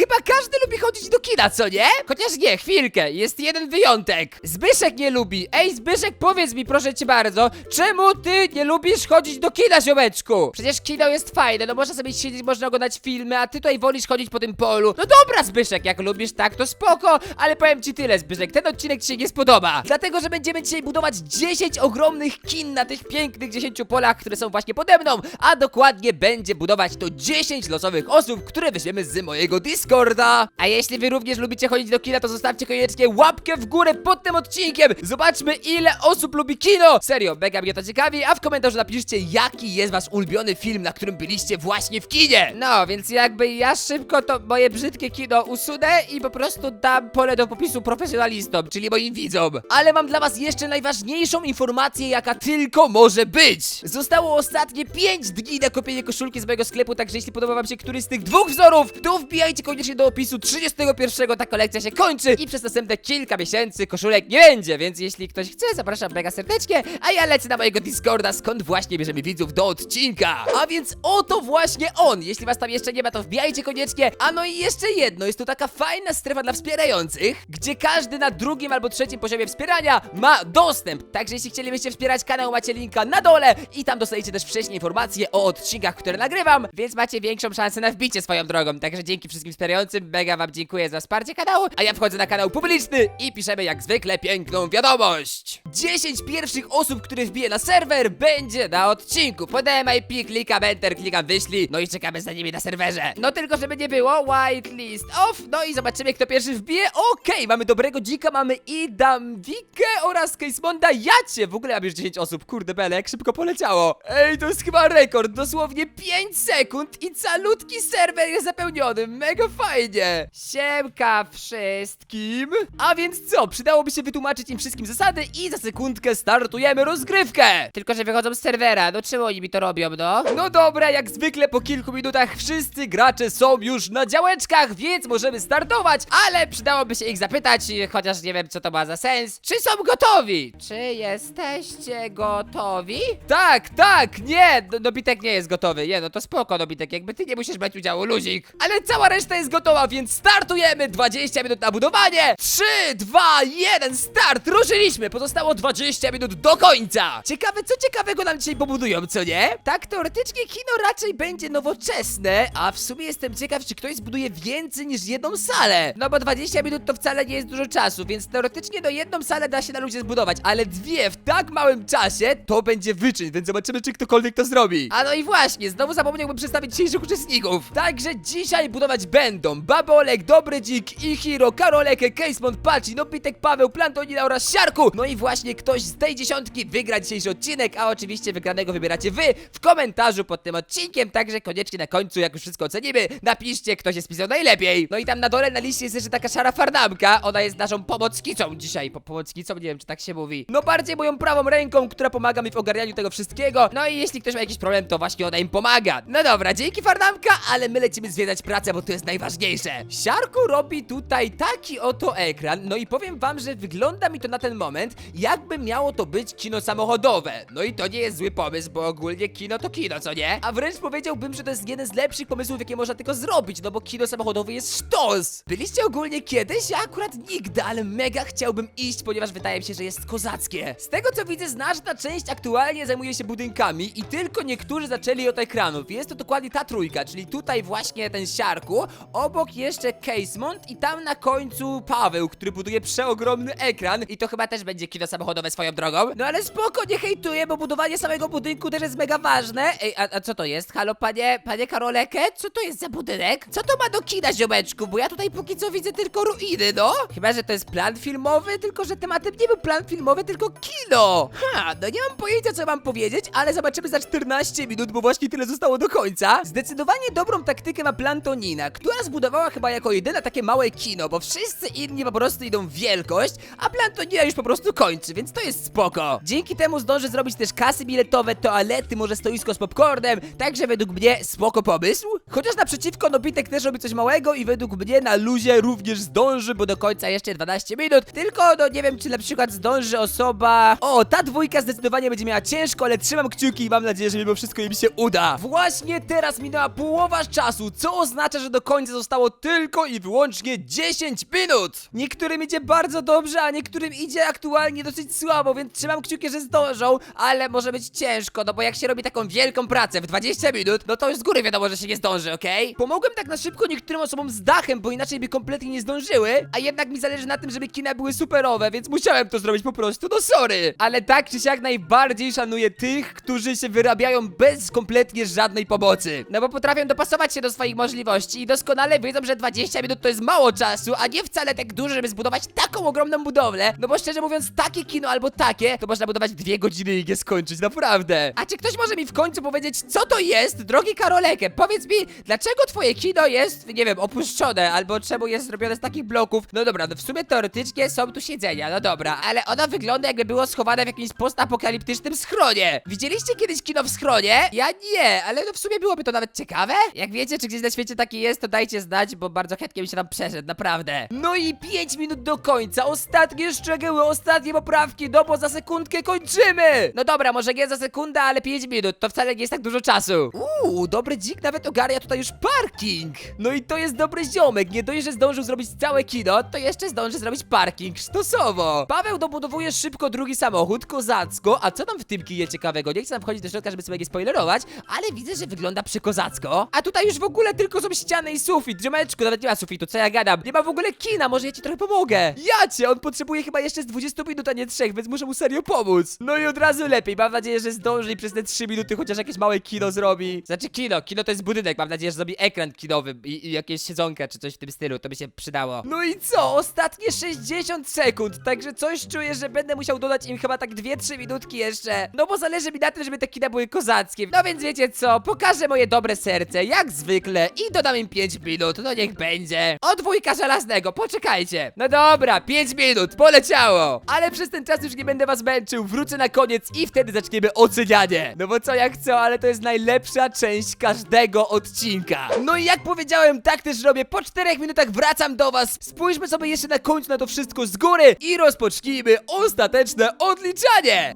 chyba każdy lubi chodzić do kina, co nie? Chociaż nie, chwilkę, jest jeden wyjątek. Zbyszek nie lubi. Ej, Zbyszek, powiedz mi proszę cię bardzo, czemu ty nie lubisz chodzić do kina, ziomeczku? Przecież kino jest fajne, no można sobie siedzieć, można oglądać filmy, a ty tutaj wolisz chodzić po tym polu. No dobra, Zbyszek, jak lubisz tak, to spoko, ale powiem ci tyle, Zbyszek, ten odcinek ci się nie spodoba. Dlatego, że będziemy dzisiaj budować 10 ogromnych kin na tych pięknych 10 polach, które są właśnie pode mną, a dokładnie będzie budować to 10 losowych osób, które weźmiemy z mojego Discorda. A jeśli wy również lubicie chodzić do kina, to zostawcie koniecznie łapkę w górę pod tym odcinkiem. Zobaczmy, ile osób lubi kino. Serio, mega mnie to ciekawi, a w komentarzu napiszcie, jaki jest wasz ulubiony film, na którym byliście właśnie w kinie. No, więc jakby ja szybko to moje brzydkie kino usunę i po prostu dam pole do popisu profesjonalistom, czyli moim widzom. Ale mam dla was jeszcze najważniejszą informację, jaka tylko może być. Zostało ostatnie 5 dni na kupienie koszulki z mojego sklepu, także jeśli podoba wam się któryś z tych dwóch wzorów, to wbijajcie koniecznie do opisu 31. Ta kolekcja się kończy i przez następne kilka miesięcy koszulek nie będzie, więc jeśli ktoś chce, zapraszam mega serdecznie, a ja lecę na mojego Discorda, skąd właśnie bierzemy widzów do odcinka. A więc oto właśnie on. Jeśli was tam jeszcze nie ma, to wbijajcie koniecznie. A no i jeszcze jedno, jest to taka fajna strefa dla wspierających, gdzie każdy na drugim albo trzecim poziomie wspierania ma dostęp. Także jeśli chcielibyście wspierać kanał, macie linka na dole i tam dostajecie też wcześniej informacje o odcinkach, które nagrywam, więc macie większą szansę na wbicie swoją drogą. Także dzięki wszystkim wspierającym, mega wam dziękuję za wsparcie kanału, a ja wchodzę na kanał publiczny i piszemy jak zwykle piękną wiadomość. 10 pierwszych osób, które wbije na serwer, będzie na odcinku. Podałem IP, klikam enter, klikam wyślij, no i czekamy za nimi na serwerze. No tylko, żeby nie było, whitelist off, no i zobaczymy, kto pierwszy wbije. Okej, mamy dobrego dzika, mamy Idamwikę oraz Casemonda Jacie. W ogóle mam już 10 osób, kurde bele, jak szybko poleciało. Ej, to jest chyba rekord, dosłownie 5 sekund i calutki serwer jest zapełniony, mega fajnie. Siemka wszystkim. A więc co, przydałoby się wytłumaczyć im wszystkim zasady i za sekundkę startujemy rozgrywkę. Tylko, że wychodzą z serwera, no czemu oni mi to robią, no? No dobra, jak zwykle po kilku minutach wszyscy gracze są już na działeczkach, więc możemy startować, ale przydałoby się ich zapytać, chociaż nie wiem co to ma za sens. Czy są gotowi? Czy jesteście gotowi? Tak, tak, nie, no, Nobitek nie jest gotowy, nie, no to spoko Nobitek, jakby ty nie musisz brać udziału, luzik. Ale cała reszta jest gotowa, więc startujemy, 20 minut na budowanie. 3, 2, 1, start, ruszyliśmy, pozostało 20 minut do końca. Ciekawe, co ciekawego nam dzisiaj pobudują, co nie? Tak, teoretycznie kino raczej będzie nowoczesne, a w sumie jestem ciekaw, czy ktoś zbuduje więcej niż jedną salę. No bo 20 minut to wcale nie jest dużo czasu, więc teoretycznie no jedną salę da się na ludzie zbudować, ale dwie w tak małym czasie to będzie wyczyn, więc zobaczymy, czy ktokolwiek to zrobi. A no i właśnie, znowu zapomniałbym przedstawić dzisiejszych uczestników. Także dzisiaj budować będą Babolek, Dobry Dzik, Ichiro, Karolek, Casemont, Paci, Nobitek, Paweł, Plantonina oraz Siarku. No i właśnie ktoś z tej dziesiątki wygra dzisiejszy odcinek, a oczywiście wygranego wybieracie wy w komentarzu pod tym odcinkiem, także koniecznie na końcu, jak już wszystko ocenimy, napiszcie, kto się spisał najlepiej. No i tam na dole na liście jest jeszcze taka szara farnamka, ona jest naszą pomocnicą dzisiaj, po pomocnicą, nie wiem, czy tak się mówi. No bardziej moją prawą ręką, która pomaga mi w ogarnianiu tego wszystkiego, no i jeśli ktoś ma jakiś problem, to właśnie ona im pomaga. No dobra, dzięki farnamka, ale my lecimy zwiedzać pracę, bo to jest najważniejsze. Siarku robi tutaj taki oto ekran, no i powiem wam, że wygląda mi to na ten moment, jakby miało to być kino samochodowe. No i to nie jest zły pomysł, bo ogólnie kino to kino, co nie? A wręcz powiedziałbym, że to jest jeden z lepszych pomysłów, jakie można tylko zrobić, no bo kino samochodowe jest sztos. Byliście ogólnie kiedyś? Ja akurat nigdy, ale mega chciałbym iść, ponieważ wydaje mi się, że jest kozackie. Z tego co widzę, znaczna część aktualnie zajmuje się budynkami i tylko niektórzy zaczęli od ekranów. Jest to dokładnie ta trójka, czyli tutaj właśnie ten siarku, obok jeszcze Casemont i tam na końcu Paweł, który buduje przeogromny ekran i to chyba też będzie kino samochodowe swoją drogą. No ale spoko, nie hejtuję, bo budowanie samego budynku też jest mega ważne. Ej, a, a co to jest? Halo, panie, panie Karoleke? Co to jest za budynek? Co to ma do kina, ziomeczku? Bo ja tutaj póki co widzę tylko ruiny, no? Chyba, że to jest plan filmowy, tylko że tematem nie był plan filmowy, tylko kino. Ha, no nie mam pojęcia, co mam powiedzieć, ale zobaczymy za 14 minut, bo właśnie tyle zostało do końca. Zdecydowanie dobrą taktykę ma Plantonina, która zbudowała chyba jako jedyna takie małe kino, bo wszyscy inni po prostu idą w wielkość, a Plantonina już po prostu kończy, więc to jest spoko. Dzięki temu zdąży zrobić też kasy biletowe, toalety, może stoisko z popcornem, także według mnie spoko pomysł. Chociaż naprzeciwko Nobitek też robi coś małego i według mnie na luzie również zdąży, bo do końca jeszcze 12 minut, tylko no nie wiem, czy na przykład zdąży osoba... O, ta dwójka zdecydowanie będzie miała ciężko, ale trzymam kciuki i mam nadzieję, że mimo wszystko im się uda. Właśnie teraz minęła połowa czasu, co oznacza, że do końca zostało tylko i wyłącznie 10 minut. Niektórym idzie bardzo dobrze, a niektórym idzie aktualnie dosyć słabo, więc trzymam kciuki, że zdążą, ale może być ciężko, no bo jak się robi taką wielką pracę w 20 minut, no to już z góry wiadomo, że się nie zdąży, okej? Pomogłem tak na szybko niektórym osobom z dachem, bo inaczej by kompletnie nie zdążyły, a jednak mi zależy na tym, żeby kina były superowe, więc musiałem to zrobić po prostu, no sorry. Ale tak czy siak najbardziej szanuję tych, którzy się wyrabiają bez kompletnie żadnej pomocy. No bo potrafią dopasować się do swoich możliwości i doskonale wiedzą, że 20 minut to jest mało czasu, a nie wcale tak dużo, żeby zbudować taką ogromną budowlę. No bo szczerze mówiąc, takie kino albo takie, to można budować dwie godziny i je skończyć, naprawdę. A czy ktoś może mi w końcu powiedzieć, co to jest, drogi Karoleke? Powiedz mi, dlaczego twoje kino jest, nie wiem, opuszczone, albo czemu jest zrobione z takich bloków? No dobra, no w sumie teoretycznie są tu siedzenia, no dobra, ale ono wygląda jakby było schowane w jakimś postapokaliptycznym schronie. Widzieliście kiedyś kino w schronie? Ja nie, ale no w sumie byłoby to nawet ciekawe. Jak wiecie, czy gdzieś na świecie taki jest, to dajcie znać, bo bardzo chętnie bym się tam przeszedł, naprawdę. No i 5 minut do końca, ostatnie szczegóły, ostatnie poprawki, no bo za sekundkę kończymy! No dobra, może nie za sekundę, ale 5 minut, to wcale nie jest tak dużo czasu. Uuu, dobry dzik nawet ogarnia tutaj już parking. No i to jest dobry ziomek, nie dość, że zdążył zrobić całe kino, to jeszcze zdąży zrobić parking sztosowo. Paweł dobudowuje szybko drugi samochód, kozacko, a co tam w tym kinie ciekawego? Nie chcę tam wchodzić do środka, żeby sobie nie spoilerować, ale widzę, że wygląda przykozacko. A tutaj już w ogóle tylko są ściany i sufit, ziomeczku, nawet nie ma sufitu, co ja gadam? Nie ma w ogóle kina, może ja ci trochę pomogę. Ja cię, on potrzebuje chyba jeszcze z 20 minut, a nie 3, więc muszę mu serio pomóc. No i od razu lepiej, mam nadzieję, że zdąży i przez te 3 minuty chociaż jakieś małe kino zrobi. Znaczy kino, kino to jest budynek, mam nadzieję, że zrobi ekran kinowy i, i jakieś siedzonka czy coś w tym stylu, to by się przydało. No i co, ostatnie 60 sekund, także coś czuję, że będę musiał dodać im chyba tak 2-3 minutki jeszcze. No bo zależy mi na tym, żeby te kina były kozackie. No więc wiecie co, pokażę moje dobre serce, jak zwykle i dodam im 5 minut, no niech będzie. O dwójka żelaznego, poczekajcie. No dobra, 5 minut, poleciało. Ale przez ten czas już nie będę was męczył, wrócę na koniec i wtedy zaczniemy ocenianie. No bo co jak co, ale to jest najlepsza część każdego odcinka. No i jak powiedziałem, tak też robię. Po 4 minutach wracam do was. Spójrzmy sobie jeszcze na końcu na to wszystko z góry i rozpocznijmy ostateczne odliczanie.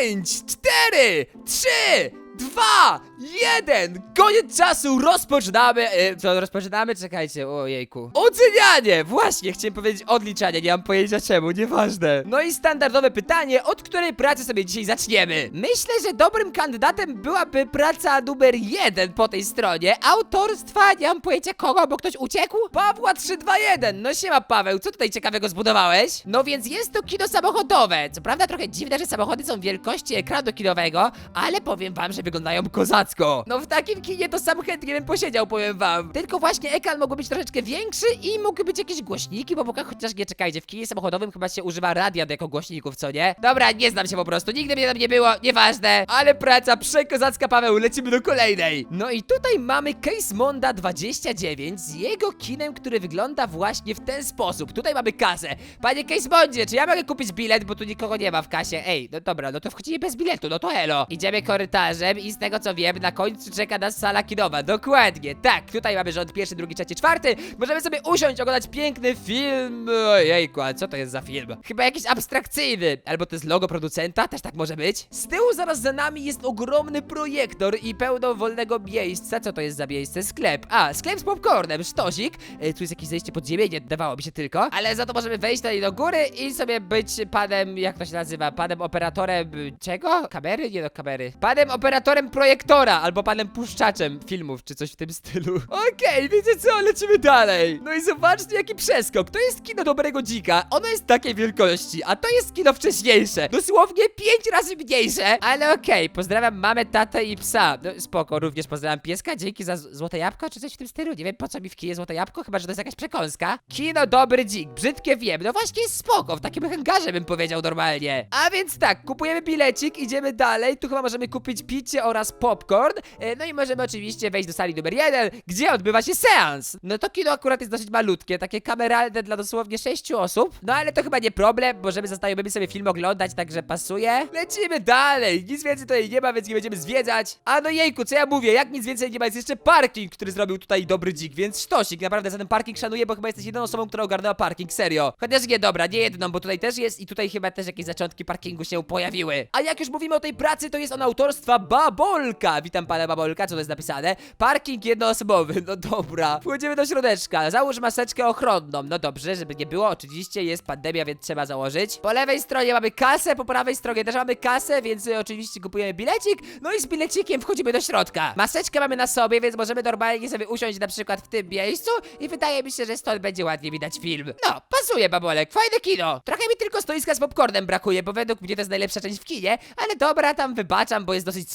5, 4, 3, Dwa, jeden, koniec czasu, rozpoczynamy, e, rozpoczynamy? Czekajcie, ojejku. Ocenianie, właśnie, chciałem powiedzieć odliczanie, nie mam pojęcia czemu, nieważne. No i standardowe pytanie, od której pracy sobie dzisiaj zaczniemy? Myślę, że dobrym kandydatem byłaby praca numer jeden po tej stronie, autorstwa, nie mam pojęcia kogo, bo ktoś uciekł? Pawła 321, no siema Paweł, co tutaj ciekawego zbudowałeś? No więc jest to kino samochodowe, co prawda trochę dziwne, że samochody są wielkości ekranu kinowego, ale powiem wam, że wyglądają kozacko. No w takim kinie to sam chętnie bym posiedział, powiem wam. Tylko właśnie ekran mógłby być troszeczkę większy i mógłby być jakieś głośniki po bokach, chociaż nie czekajcie, w kinie samochodowym chyba się używa radia jako głośników, co nie? Dobra, nie znam się po prostu, nigdy mnie tam nie było, nieważne. Ale praca przekozacka, Paweł, lecimy do kolejnej. No i tutaj mamy Case Monda 29 z jego kinem, który wygląda właśnie w ten sposób. Tutaj mamy kasę. Panie Case Mondzie, czy ja mogę kupić bilet, bo tu nikogo nie ma w kasie? Ej, no dobra, no to wchodzimy bez biletu, no to elo. Idziemy korytarzem i z tego co wiem, na końcu czeka nas sala kinowa. Dokładnie, tak. Tutaj mamy rząd pierwszy, drugi, trzeci, czwarty. Możemy sobie usiąść, oglądać piękny film. Ojejku, a co to jest za film? Chyba jakiś abstrakcyjny. Albo to jest logo producenta, też tak może być. Z tyłu zaraz za nami jest ogromny projektor i pełno wolnego miejsca. Co to jest za miejsce? Sklep. A, sklep z popcornem, sztosik. E, tu jest jakieś zejście pod ziemię, nie dawało mi się tylko. Ale za to możemy wejść tutaj do góry i sobie być panem, jak to się nazywa? Panem operatorem y, czego? Kamery? Nie do kamery. Panem operatorem projektora albo panem puszczaczem filmów, czy coś w tym stylu. Okej, wiecie co? Lecimy dalej. No i zobaczcie, jaki przeskok. To jest kino dobrego dzika. Ono jest takiej wielkości, a to jest kino wcześniejsze. Dosłownie pięć razy mniejsze, ale okej. Pozdrawiam mamę, tatę i psa. No, spoko, również pozdrawiam pieska. Dzięki za złote jabłko, czy coś w tym stylu. Nie wiem, po co mi w kinie złote jabłko, chyba, że to jest jakaś przekąska. Kino dobry dzik. Brzydkie wiem. No właśnie jest spoko. W takim hangarze bym powiedział normalnie. A więc tak, kupujemy bilecik, idziemy dalej. Tu chyba możemy kupić oraz popcorn. E, No i możemy oczywiście wejść do sali numer jeden, gdzie odbywa się seans. No to kino akurat jest dosyć malutkie, takie kameralne dla dosłownie sześciu osób. No ale to chyba nie problem, możemy znajomymi sobie film oglądać, także pasuje. Lecimy dalej, nic więcej tutaj nie ma, więc nie będziemy zwiedzać. A no jejku, co ja mówię, jak nic więcej nie ma, jest jeszcze parking, który zrobił tutaj dobry dzik, więc sztosik, naprawdę za ten parking szanuję, bo chyba jesteś jedyną osobą, która ogarnęła parking, serio. Chociaż nie, dobra, nie jedną, bo tutaj też jest i tutaj chyba też jakieś zaczątki parkingu się pojawiły. A jak już mówimy o tej pracy, to jest ona autorstwa Babolka. Witam pana Babolka, co to jest napisane? Parking jednoosobowy, no dobra. Wchodzimy do środeczka, załóż maseczkę ochronną. No dobrze, żeby nie było, oczywiście jest pandemia, więc trzeba założyć. Po lewej stronie mamy kasę, po prawej stronie też mamy kasę, więc y, oczywiście kupujemy bilecik. No i z bilecikiem wchodzimy do środka. Maseczkę mamy na sobie, więc możemy normalnie sobie usiąść na przykład w tym miejscu i wydaje mi się, że stąd będzie ładnie widać film. No, pasuje Babolek, fajne kino. Trochę mi tylko stoiska z popcornem brakuje, bo według mnie to jest najlepsza część w kinie, ale dobra, tam wybaczam, bo jest dosyć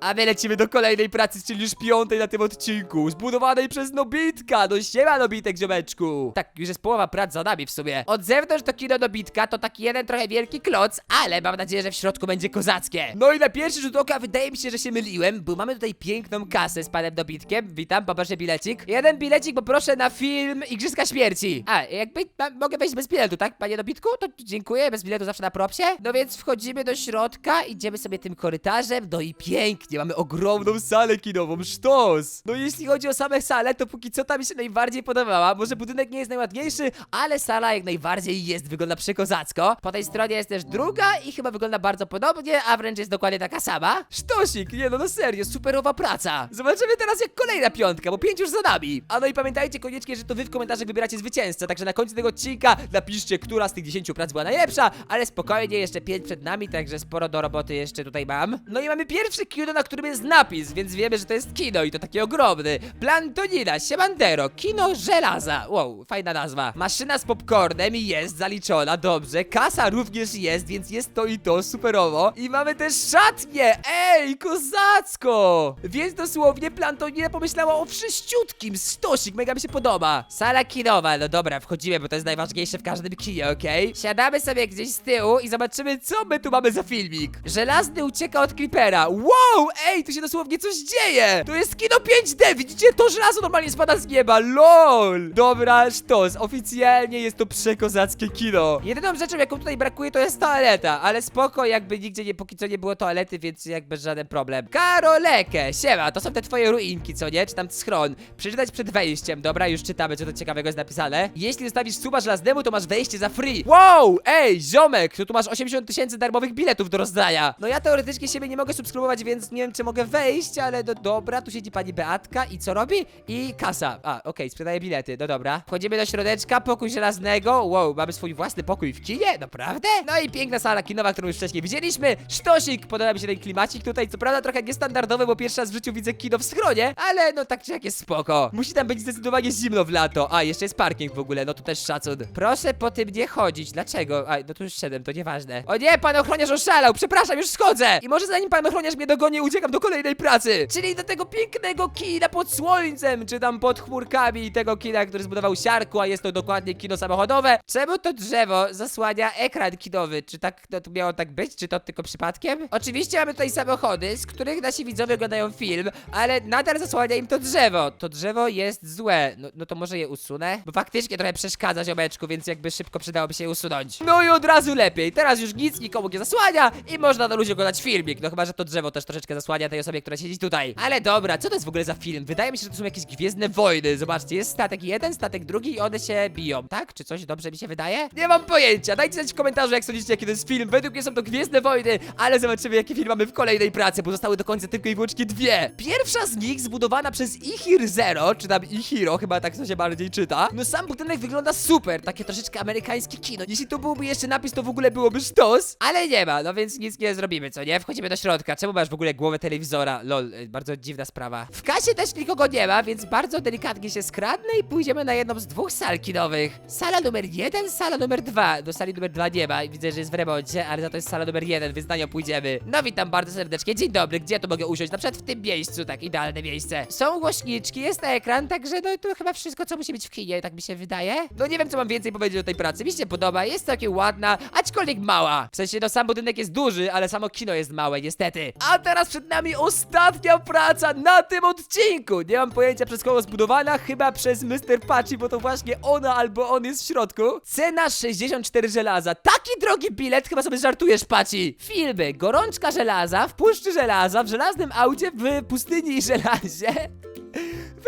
A my lecimy do kolejnej pracy, czyli już piątej na tym odcinku, zbudowanej przez Nobitka. No siema Nobitek, ziomeczku. Tak, już jest połowa prac za nami w sumie. Od zewnątrz to kino Nobitka to taki jeden trochę wielki kloc, ale mam nadzieję, że w środku będzie kozackie. No i na pierwszy rzut oka wydaje mi się, że się myliłem, bo mamy tutaj piękną kasę z panem Nobitkiem. Witam, poproszę bilecik. Jeden bilecik poproszę na film Igrzyska Śmierci. A, jakby ma, mogę wejść bez biletu, tak, panie Nobitku? To dziękuję, bez biletu zawsze na propsie. No więc wchodzimy do środka, idziemy sobie tym korytarzem, no i pięknie, mamy ogromną salę kinową, sztos! No jeśli chodzi o same sale, to póki co ta mi się najbardziej podobała. Może budynek nie jest najładniejszy, ale sala jak najbardziej jest, wygląda przekozacko. Po tej stronie jest też druga i chyba wygląda bardzo podobnie, a wręcz jest dokładnie taka sama. Sztosik, nie no, no serio, superowa praca. Zobaczymy teraz jak kolejna piątka, bo pięć już za nami. A no i pamiętajcie koniecznie, że to wy w komentarzach wybieracie zwycięzcę, także na końcu tego odcinka napiszcie, która z tych 10 prac była najlepsza, ale spokojnie, jeszcze pięć przed nami, także sporo do roboty jeszcze tutaj mam. No i mamy pierwszy kino, na którym jest napis, więc wiemy, że to jest kino i to taki ogromny. Plantonina, Siemandero, kino żelaza. Wow, fajna nazwa. Maszyna z popcornem jest zaliczona, dobrze. Kasa również jest, więc jest to i to superowo. I mamy też szatnie. Ej, kozacko! Więc dosłownie Plantonina pomyślała o wszyściutkim. Stosik, mega mi się podoba. Sala kinowa, no dobra, wchodzimy, bo to jest najważniejsze w każdym kinie, okej? Siadamy sobie gdzieś z tyłu i zobaczymy, co my tu mamy za filmik. Żelazny ucieka od Creepera. Wow, ej, tu się dosłownie coś dzieje. To jest kino 5D, widzicie? To żelazo normalnie spada z nieba, lol. Dobra, sztos, oficjalnie jest to przekozackie kino. Jedyną rzeczą, jaką tutaj brakuje, to jest toaleta, ale spoko, jakby nigdzie nie, póki co nie było toalety, więc jakby żaden problem. Karoleke, siema, to są te twoje ruinki, co nie? Czy tam schron. Przeczytać przed wejściem, dobra, już czytamy, co to ciekawego jest napisane. Jeśli zostawisz suba żelaznemu, to masz wejście za free. Wow, ej, ziomek, to tu masz 80 tysięcy darmowych biletów do rozdania. No ja teoretycznie siebie nie mogę subskrybować, więc nie wiem, czy mogę wejść, ale do dobra, tu siedzi pani Beatka i co robi? I kasa. A, okej, sprzedaje bilety, no dobra. Wchodzimy do środeczka, pokój żelaznego. Wow, mamy swój własny pokój w kinie? Naprawdę? No i piękna sala kinowa, którą już wcześniej widzieliśmy. Sztosik, podoba mi się ten klimacik tutaj, co prawda trochę niestandardowy, bo pierwszy raz w życiu widzę kino w schronie, ale no tak czy jak jest spoko. Musi tam być zdecydowanie zimno w lato. A, jeszcze jest parking w ogóle, no to też szacun. Proszę po tym nie chodzić. Dlaczego? A, no tu już szedłem, to nieważne. O nie, pan ochroniarz oszalał, przepraszam, już schodzę! I może zanim pan ochroniarz mnie dogoni, uciekam do kolejnej pracy. Czyli do tego pięknego kina pod słońcem, czy tam pod chmurkami tego kina, który zbudował Siarku, a jest to dokładnie kino samochodowe. Czemu to drzewo zasłania ekran kinowy? Czy tak no, to miało tak być? Czy to tylko przypadkiem? Oczywiście mamy tutaj samochody, z których nasi widzowie oglądają film, ale nadal zasłania im to drzewo. To drzewo jest złe. No, no to może je usunę? Bo faktycznie trochę przeszkadza ziomeczku, więc jakby szybko przydałoby się je usunąć. No i od razu lepiej. Teraz już nic nikomu nie zasłania i można na luzie oglądać filmik. No chyba, że to drzewo też troszeczkę zasłania tej osobie, która siedzi tutaj. Ale dobra, co to jest w ogóle za film? Wydaje mi się, że to są jakieś gwiezdne wojny. Zobaczcie, jest statek jeden, statek drugi i one się biją, tak? Czy coś dobrze mi się wydaje? Nie mam pojęcia. Dajcie znać w komentarzu, jak sądzicie, jaki to jest film. Według mnie są to gwiezdne wojny, ale zobaczymy, jaki film mamy w kolejnej pracy, bo zostały do końca tylko i wyłącznie dwie. Pierwsza z nich zbudowana przez Ihir Zero, czy tam Ihiro, chyba tak to się bardziej czyta. No sam budynek wygląda super, takie troszeczkę amerykańskie kino. Jeśli tu byłby jeszcze napis, to w ogóle byłoby sztos, ale nie ma, no więc nic nie zrobimy, co nie? Wchodzimy do środka. Czemu masz w ogóle głowę telewizora? Lol, y, bardzo dziwna sprawa. W kasie też nikogo nie ma, więc bardzo delikatnie się skradnę i pójdziemy na jedną z dwóch sal kinowych. Sala numer jeden, sala numer dwa. Do sali numer dwa nie ma, widzę, że jest w remoncie, ale za to jest sala numer jeden, więc na nią pójdziemy. No witam bardzo serdecznie, dzień dobry, gdzie tu mogę usiąść? Na przykład w tym miejscu, tak, idealne miejsce. Są głośniczki, jest na ekran, także no to chyba wszystko, co musi być w kinie, tak mi się wydaje. No nie wiem, co mam więcej powiedzieć o tej pracy, mi się podoba, jest całkiem ładna, aczkolwiek mała. W sensie, no sam budynek jest duży, ale samo kino jest małe, niestety. A teraz przed nami ostatnia praca na tym odcinku. Nie mam pojęcia przez kogo zbudowana, chyba przez Mr. Pachi, bo to właśnie ona albo on jest w środku. Cena 64 żelaza. Taki drogi bilet, chyba sobie żartujesz, Pachi. Filmy, gorączka żelaza, w puszczy żelaza, w żelaznym aucie, w pustyni i żelazie.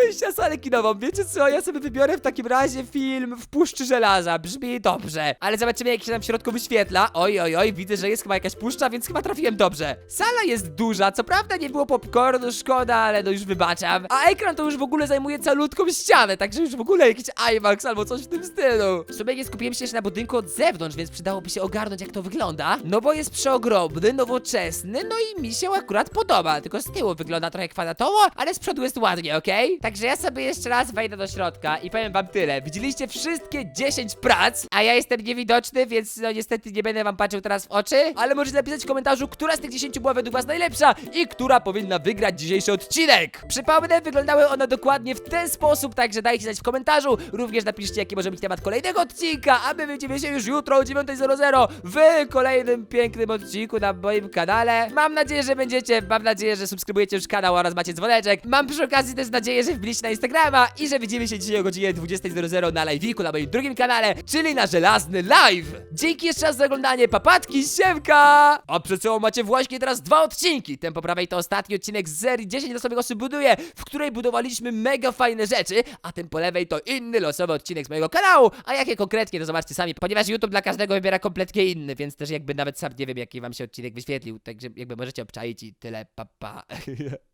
Wyjść na salę kinową. Wiecie co, ja sobie wybiorę w takim razie film w Puszczy Żelaza. Brzmi dobrze. Ale zobaczymy, jak się tam w środku wyświetla. Oj, oj, oj, widzę, że jest chyba jakaś puszcza, więc chyba trafiłem dobrze. Sala jest duża, co prawda nie było popcornu, szkoda, ale no już wybaczam. A ekran to już w ogóle zajmuje calutką ścianę, także już w ogóle jakiś IMAX albo coś w tym stylu. W sumie nie skupiłem się jeszcze na budynku od zewnątrz, więc przydałoby się ogarnąć, jak to wygląda. No bo jest przeogromny, nowoczesny, no i mi się akurat podoba. Tylko z tyłu wygląda trochę kwadratowo, ale z przodu jest ładnie, okej? Także ja sobie jeszcze raz wejdę do środka i powiem wam tyle. Widzieliście wszystkie 10 prac, a ja jestem niewidoczny, więc no niestety nie będę wam patrzył teraz w oczy, ale możecie napisać w komentarzu, która z tych 10 była według was najlepsza i która powinna wygrać dzisiejszy odcinek. Przypomnę, wyglądały one dokładnie w ten sposób, także dajcie znać w komentarzu. Również napiszcie, jaki może być temat kolejnego odcinka, a my widzimy się już jutro o 9.00 w kolejnym pięknym odcinku na moim kanale. Mam nadzieję, że będziecie, mam nadzieję, że subskrybujecie już kanał oraz macie dzwoneczek. Mam przy okazji też nadzieję, że wbiliście na Instagrama i że widzimy się dzisiaj o godzinie 20.00 na live'iku na moim drugim kanale, czyli na Żelazny Live. Dzięki jeszcze raz za oglądanie, papatki, siemka! A przed sobą macie właśnie teraz dwa odcinki. Ten po prawej to ostatni odcinek z serii 10 losowych osób buduje, w której budowaliśmy mega fajne rzeczy, a ten po lewej to inny losowy odcinek z mojego kanału. A jakie konkretnie, to zobaczcie sami, ponieważ YouTube dla każdego wybiera kompletnie inny, więc też jakby nawet sam nie wiem, jaki wam się odcinek wyświetlił, także jakby możecie obczaić i tyle, pa pa.